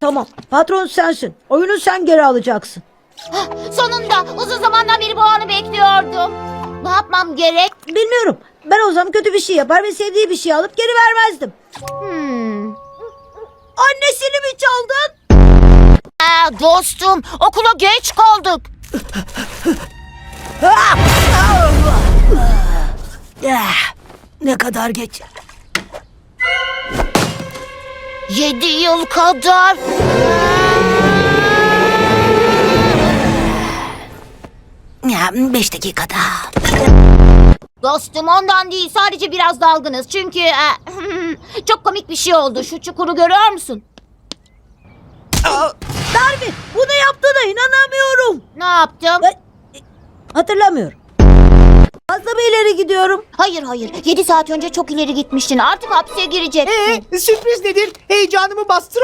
Tamam patron sensin. Oyunu sen geri alacaksın. Sonunda uzun zamandan beri bu anı bekliyordum. Ne yapmam gerek? Bilmiyorum. Ben o zaman kötü bir şey yapar ve sevdiği bir şey alıp geri vermezdim. Hmm. Annesini mi çaldın? Aa, dostum okula geç kaldık. Ah, ne kadar geç. Yedi yıl kadar. Ya, beş dakika daha. Dostum ondan değil sadece biraz dalgınız. Çünkü e, çok komik bir şey oldu. Şu çukuru görüyor musun? Darwin bunu yaptığına inanamıyorum. Ne yaptım? E, Hatırlamıyorum. Fazla mı ileri gidiyorum? Hayır hayır. Yedi saat önce çok ileri gitmiştin. Artık hapse gireceksin. Ee, sürpriz nedir? Heyecanımı bastır